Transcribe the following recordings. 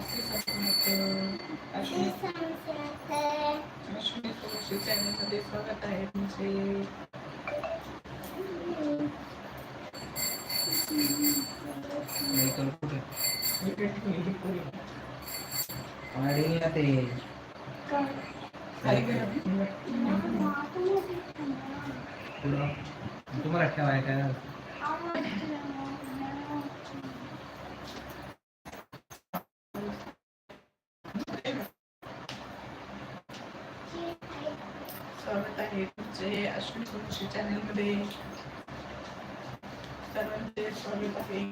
श्री समर्थ अश्विनी चॅनलमध्ये स्वागत आहे तुमचे कुठे आणि ते काय पुढं तुम्हाला ठेवाय काय स्वागत आहे. तुमचे अश्विनी सोमशी चॅनलमध्ये सर्वांचे स्वागत आहे.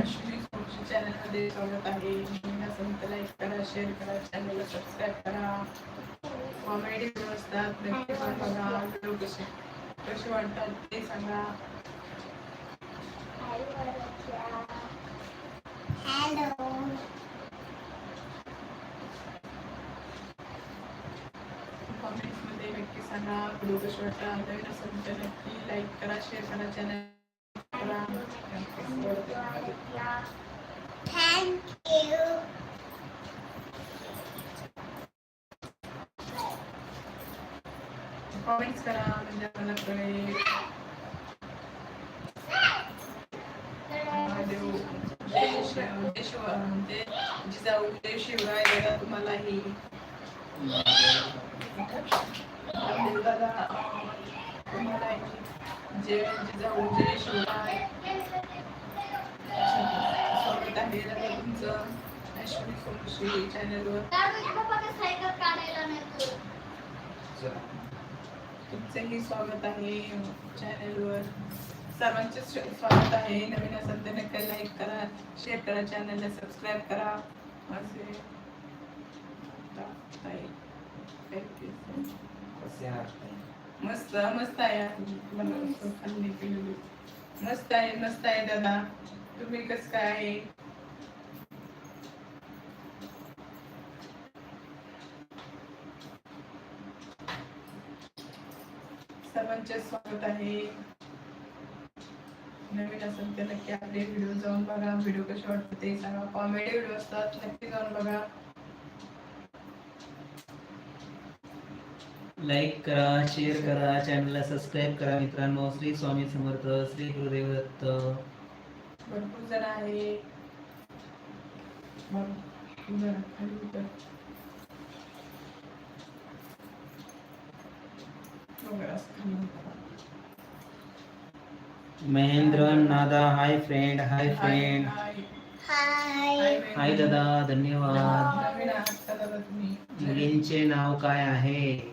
अश्विनी सोमशी चॅनलमध्ये स्वागत आहे. संत लाईक करा शेअर करा चॅनलला सबस्क्राईब करा. कॉमेडी व्हिडिओ असतात नक्की बघा. कसे कसे वाटतात ते सांगा कॉमेंट्समध्ये नक्की सांगा व्हिडिओ कसे वाटतात नवीन असेल तर नक्की लाईक करा शेअर करा चॅनल करा Thank you. कॉमेंट्स करा म्हणजे आम्हाला कळेल महादेव जय शिव जय शिव म्हणजे जिजाऊ जय शिवराय दादा तुम्हालाही महादेव दादा अं, तुम्हालाही जय जिजाऊ शिवराय स्वागत आहे दादा तुमचं अश्विनी सोमशी चॅनलवर तुमचेही स्वागत आहे चॅनलवर. सर्वांचे श- स्वागत आहे. नवीन असेल तर नक्की लाईक करा शेअर करा चॅनलला सबस्क्राईब करा. असे ता- मस्त मस्त आहे मस्त आहे मस्त आहे दादा तुम्ही कस काय आहे सर्वांचे स्वागत आहे नवीन असेल तर नक्की आपले व्हिडिओ जाऊन बघा व्हिडिओ कसे वाटतात ते सांगा कॉमेडी व्हिडिओ असतात नक्की जाऊन बघा लाईक करा शेअर करा चॅनलला सबस्क्राईब करा मित्रांनो. श्री स्वामी समर्थ श्री गुरुदेव दत्त भरपूर जण आहे. महेंद्र नादा हाय फ्रेंड हाय हाय, फ्रेंड हाय. दादा. धन्यवाद. दादा मुलींचे नाव काय आहे?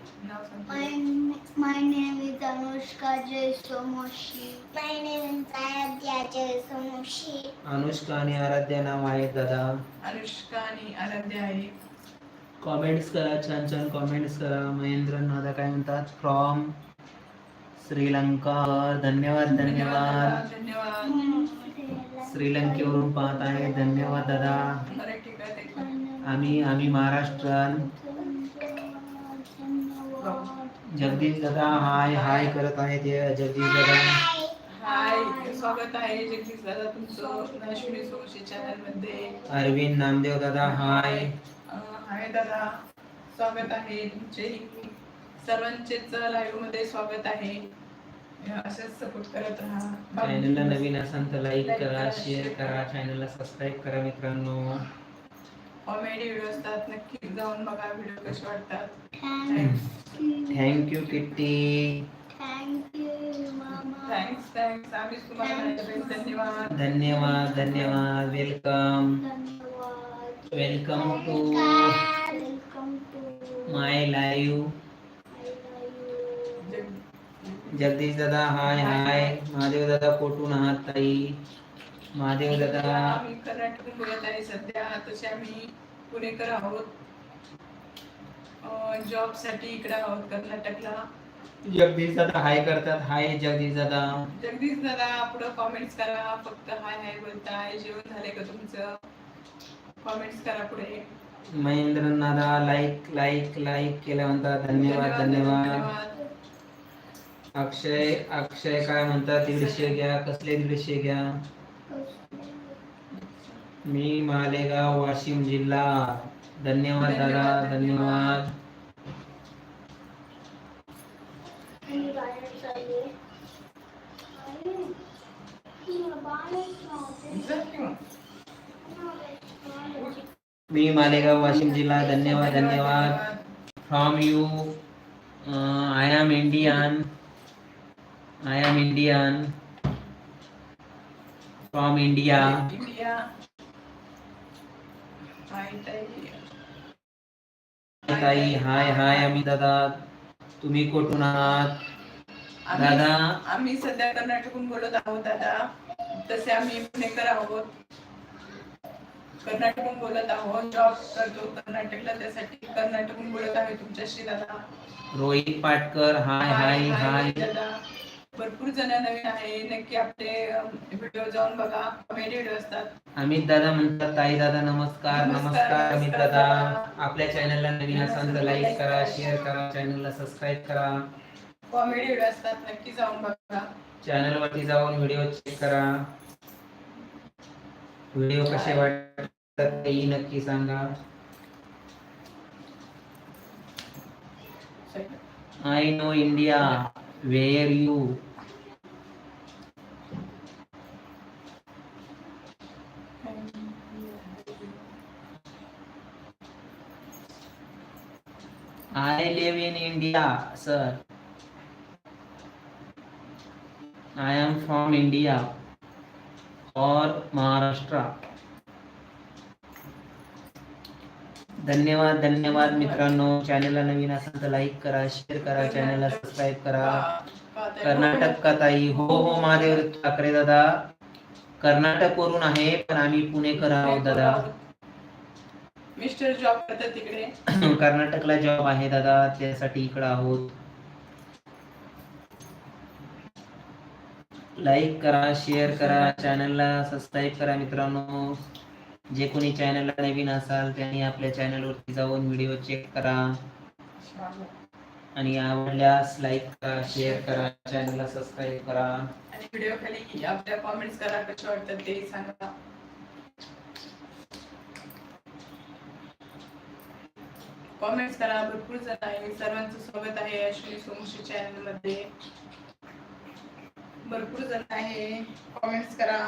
My name is Anushka Jaisomoshi. My name is Aradhya Jaisomoshi. Anushka आणि आराध्या नाव आहेत दादा. अनुष्का आणि आराध्य आहे. कॉमेंट्स करा छान छान कॉमेंट्स करा. महेंद्र नादा काय म्हणतात? फ्रॉम श्रीलंका धन्यवाद. धन्यवाद धन्यवाद. श्रीलंकेवरून पाहत आहे. धन्यवाद दादा. आम्ही आम्ही महाराष्ट्रात. जगदीश दादा हाय हाय करत आहे ते जगदीश दादा. हाय स्वागत आहे जगदीश दादा तुमचं चॅनलमध्ये अरविंद नामदेव दादा हाय. हाय दादा. स्वागत आहे. तुमचे सर्वांचेच लाईव्हमध्ये स्वागत आहे. असंच सपोर्ट करत राहा. चॅनलला नवीन असाल तर लाईक करा शेअर करा चॅनलला सबस्क्राईब करा मित्रांनो. कॉमेडी व्हिडिओ असतात नक्की जाऊन बघा व्हिडिओ कसे वाटतात. Thank you kitty. थँक्स थँक्स आम्हीच तुम्हाला धन्यवाद. धन्यवाद धन्यवाद. वेलकम धन्यवाद. Welcome to my live Jagdish दादा हाय हाय. महादेव दादा कोठून आहात ताई. महादेव दादा. आम्ही मुंबईत आहे. सध्या तसे आम्ही पुणेकर आहोत. जॉबसाठी इकडे आहोत कर्नाटकला. जगदीश दादा हाय करतात. हाय जगदीश दादा. जगदीश दादा पुढे कॉमेंट्स करा. फक्त हाय हाय बोलताय. जेवण झाले का तुमचं? कॉमेंट्स करा पुढे. महेंद्र दादा लाईक लाईक लाईक केल्या म्हणतात धन्यवाद. धन्यवाद. अक्षय अक्षय काय म्हणतात? दीडशे घ्या. कसले दीडशे घ्या? मी मालेगाव, वाशिम जिल्हा. धन्यवाद, दादा. धन्यवाद. मी मालेगाव, वाशिम जिल्हा. धन्यवाद धन्यवाद. From you I am Indian I am Indian from India India hi ताई हाय हाय अमित दादा तुम्ही कुठून आहात? आम्ही- दादा. आम्ही सध्या कर्नाटकहून बोलत आहोत दादा. तसे आम्ही पुणेकर आहोत. कर्नाटकहून बोलत आहोत. जॉब करतो कर्नाटकला त्यासाठी कर्नाटकहून बोलत आहे तुमच्याशी दादा. रोहित पाटकर. हाय हाय हाय दादा. भरपूर जण नवीन आहे. नक्की आपले व्हिडिओ जाऊन बघा. कॉमेडी व्हिडिओ असतात. अमित दादा म्हणतात ताई दादा नमस्कार. नमस्कार, अमित दादा. आपल्या चॅनलला नवीन असाल तर लाईक करा शेअर करा चॅनलला सबस्क्राईब करा. कॉमेडी व्हिडिओ असतात. नक्की जाऊन बघा. चॅनल वरती जाऊन व्हिडिओ चेक करा. व्हिडिओ कसे वाटतात तेही नक्की सांगा. I know India where you I live in India sir I am from India और महाराष्ट्र धन्यवाद धन्यवाद मित्रांनो. चॅनलला नवीन असेल तर लाईक करा शेअर करा चॅनलला सबस्क्राईब करा. कर्नाटक का ताई हो हो महादेव ठाकरे दादा. कर्नाटक वरून आहे पण आम्ही पुणेकर आहोत दादा. मिस्टर जॉब करतात तिकडे. कर्नाटकला जॉब आहे दादा त्यासाठी इकडं आहोत. लाईक करा शेअर करा चॅनलला सबस्क्राईब करा मित्रांनो. जे कोणी चॅनलला नवीन असाल त्यांनी आपल्या चॅनलवरती जाऊन व्हिडिओ चेक करा. आणि आवडल्यास लाईक करा शेअर करा चॅनलला सबस्क्राईब करा. आणि व्हिडिओ खाली आपल्या कॉमेंट्स करा कसे वाटतात ते सांगा. कॉमेंट्स करा भरपूर जण आहे. सर्वांचं स्वागत आहे अश्विनी सोमशी चॅनलमध्ये भरपूर जण आहे. कॉमेंट्स करा.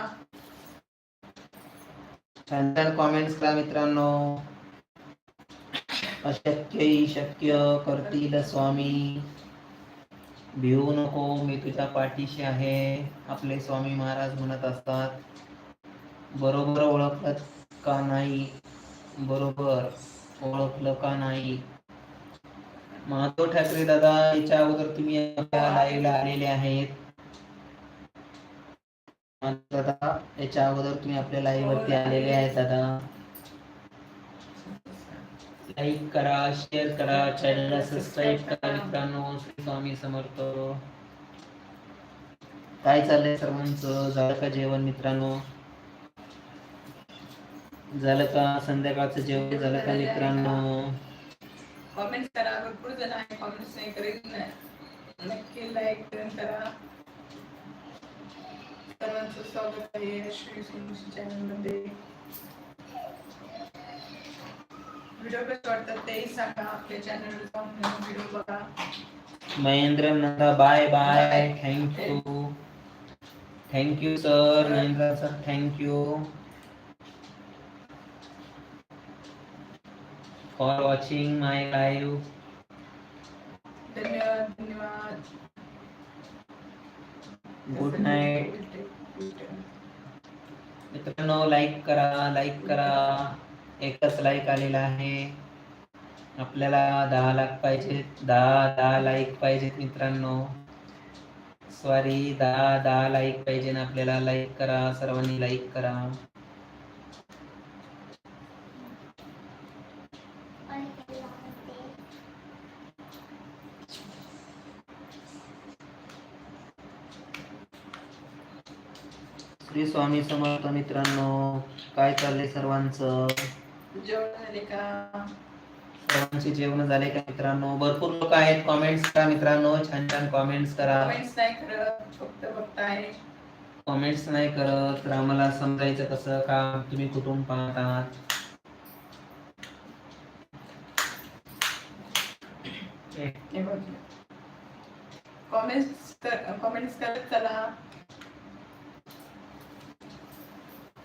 छान छान कॉमेंट्स करा मित्रांनो. अशक्य शक्य करतील स्वामी. भिवू नको मी तुझ्या पाठीशी आहे. आपले स्वामी महाराज म्हणत असतात बरोबर ओळखत का नाही? बरोबर. ओळखलं का नाही? माधव ठाकरे दादा याच्या अगोदर तुम्ही लाईव्हला आलेले आहेत. दादा याच्या अगोदर तुम्ही आपल्या लाईव्ह वरती आलेले आहेत दादा. लाईक करा शेअर करा चॅनलला सबस्क्राईब करा मित्रांनो. श्री स्वामी समर्थ. काय चाललंय सर्वांचं? झालं का जेवण मित्रांनो? झालं का संध्याकाळचं जेवण झालं का मित्रांनो कॉमेंट्स करा भरपूर जण आहे कॉमेंट्स नाही करीत नाही. नक्की लाईक करा. सर्वांचं स्वागत आहे अश्विनी सोमशी चॅनल व्हिडिओ कसे वाटतात तेही सांगा आपल्या चॅनलवर जाऊन व्हिडिओ बघा. Mahendra Nanda bye bye thank you thank you sir Mahendra sir thank you for watching my live धन्यवाद धन्यवाद. गुड नाईट मित्रांनो लाईक करा लाईक करा. एकच लाईक आलेला आहे. आपल्याला दहा लाख पाहिजेत. दहा दहा लाईक पाहिजेत मित्रांनो. सॉरी दहा दहा लाईक पाहिजे ना आपल्याला. लाईक करा सर्वांनी लाईक करा. श्री स्वामी समर्थ मित्रांनो काय चाललंय सर्वांचं? जेवण झाले का? सर्वांचे जेवण झाले का मित्रांनो? भरपूर लोक आहेत कॉमेंट्स करा मित्रांनो छान छान कॉमेंट्स करा. कमेंट्स नाही करत फक्त बघताय. कॉमेंट्स नाही करत तर आम्हाला समजायचं कसं का तुम्ही कुठून पाहतात? हे बघ. कॉमेंट्स कॉमेंट्स करत चला.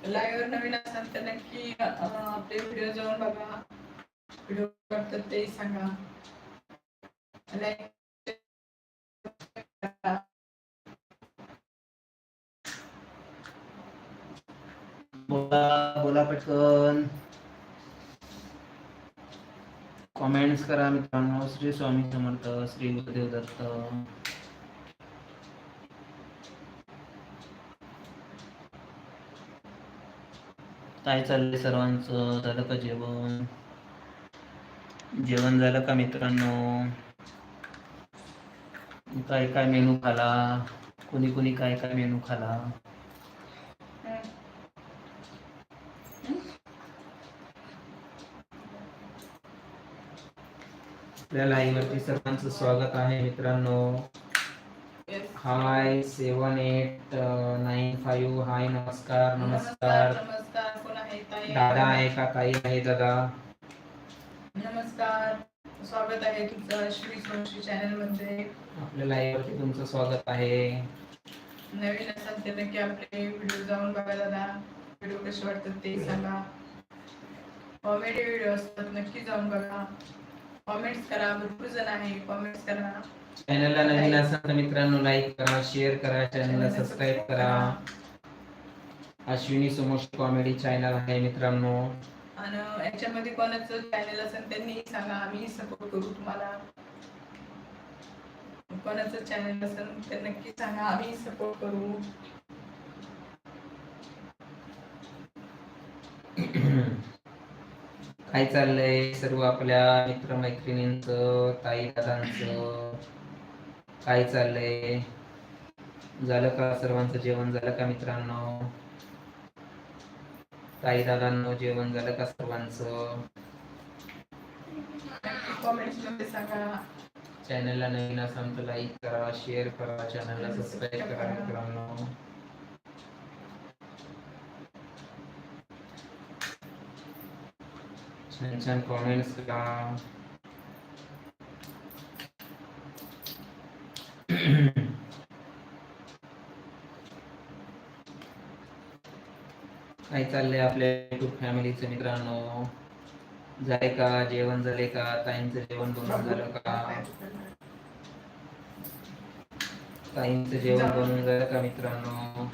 लाईव्ह नवीन असाल तर नक्की आपले व्हिडिओ जाऊन बघा. व्हिडिओ करतात ते सांगा. बोला बोला पटकन. कॉमेंट्स करा मित्रांनो. श्री स्वामी समर्थ श्री गुरुदेव दत्त. काय चाललंय सर्वांचं? झालं का जेवण? जेवण झालं का मित्रांनो? काय काय मेनू खाला? कोणी कोणी काय काय मेनू खाला? आपल्या लाईव्ह वरती सर्वांचं स्वागत आहे मित्रांनो. Hi seven eight nine five hi नमस्कार नमस्कार. दादा आहे का ताई आहे दादा? नमस्कार. स्वागत आहे तुमचं श्री सोशी चॅनलमध्ये आपल्या लाईव्ह वरती तुमचं स्वागत आहे. नवीन असाल तर नक्की आपले व्हिडिओ जाऊन बघा दादा. व्हिडिओ कसे वाटतात ते सांगा. कॉमेडी व्हिडिओ असतात नक्की जाऊन बघा. कॉमेंट्स करा भरपूर जण आहे. कॉमेंट्स करा. चॅनलला नवीन असाल तर मित्रांनो लाईक करा शेअर करा चॅनलला सबस्क्राईब करा. अश्विनी समोर कॉमेडी चॅनल आहे मित्रांनो. आणि याच्यामध्ये कोणाचं चॅनल असेल त्यांनी सांगा आम्ही सपोर्ट करू तुम्हाला. कोणाचं चॅनल असेल तर नक्की सांगा आम्ही सपोर्ट करू. काय चाललंय? सर्व आपल्या मित्रमैत्रिणींचं ताई दादांचं काय चाललंय? झालं का सर्वांचं जेवण? झालं का मित्रांनो? ताई दादांनो जेवण झालं का सर्वांचं? नक्की कॉमेंट्समध्ये सांगा चॅनलला नवीन असाल तर लाईक करा शेअर करा चॅनलला सबस्क्राईब करा मित्रांनो. छान छान कॉमेंट्स करा. काय चाललंय आपल्या युट्यूब फॅमिलीचं मित्रांनो? झाले का? जेवण झाले का? ताईंचं जेवण बनवून झालं का? ताईंचं जेवण बनवून झालं का मित्रांनो?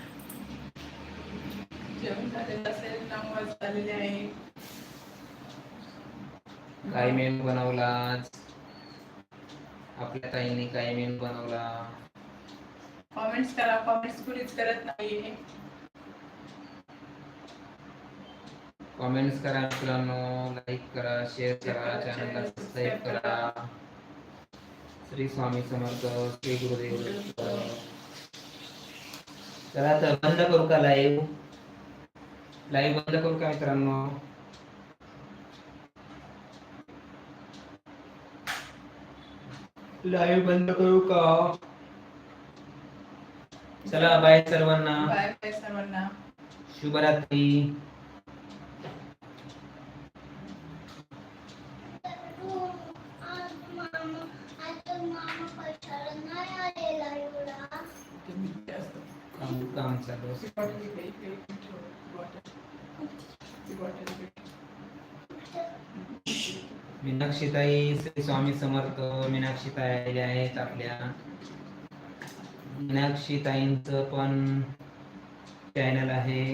काय मेनू बनवला आज? आपल्या ताईंनी काय मेनू बनवला? कॉमेंट्स करा. कॉमेंट्स कुणीच करत नाहीये. कॉमेंट्स करा मित्रांनो. लाईक करा शेअर करा चॅनलला सबस्क्राईब करा. श्री स्वामी समर्थ श्री गुरुदेव. चला तर बंद करू का लाईव्ह लाईव्ह बंद करू का मित्रांनो? लाईव्ह बंद करू का? चला बाय सर्वांना. बाय बाय सर्वांना. शुभरात्री. इकडे. मीनाक्षीताई श्री स्वामी समर्थ मीनाक्षीताई आलेल्या आहेत आपल्या मीनाक्षीताईंचं पण चॅनल आहे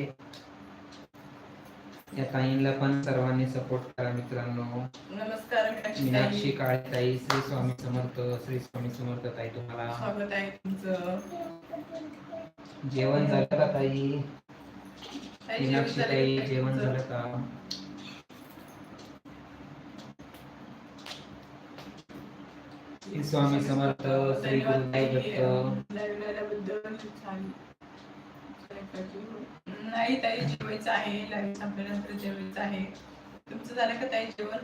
या ताईंना पण सर्वांनी सपोर्ट करा मित्रांनो नमस्कार मीनाक्षी मीनाक्षी ताई. काळेताई श्री स्वामी समर्थ श्री स्वामी समर्थ ताई तुम्हाला स्वागत आहे तुमचं जेवण झालं का ताई? मीनाक्षी झालं ताई का? जेवण? झालं का? स्वामी समर्थ श्री गुरुदेव दत्त. नाही ताई जेवायचं आहे. लाईव्ह संपल्यानंतर जेवायचं आहे. तुमचं झालं का ताई जेवण?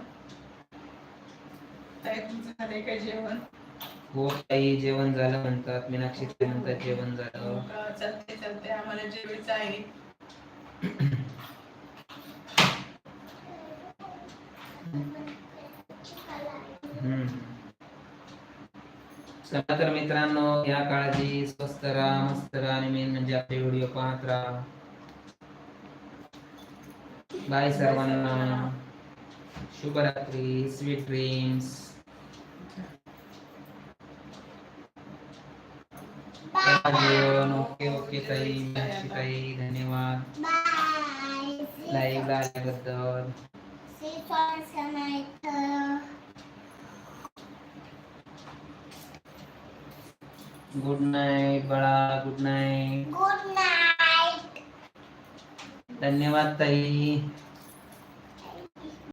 ताई तुमचं झालंय का जेवण? हो ताई जेवण झालं म्हणतात मीनाक्षी म्हणतात जेवण झालं. चालते चालते आम्हाला जेवायचं आहे. चला तर मित्रांनो या काळजी स्वस्त राहा मस्त राहा आणि मेन म्हणजे आपले व्हिडिओ पाहत राहा. बाय सर्वांना. शुभरात्री स्वीट ड्रीम्स ओके ओके ताई मीनाक्षी ताई धन्यवाद बाय लाईव्ह आल्याबद्दल गुड नाईट बाळा गुड नाईट. Good night. धन्यवाद ताई.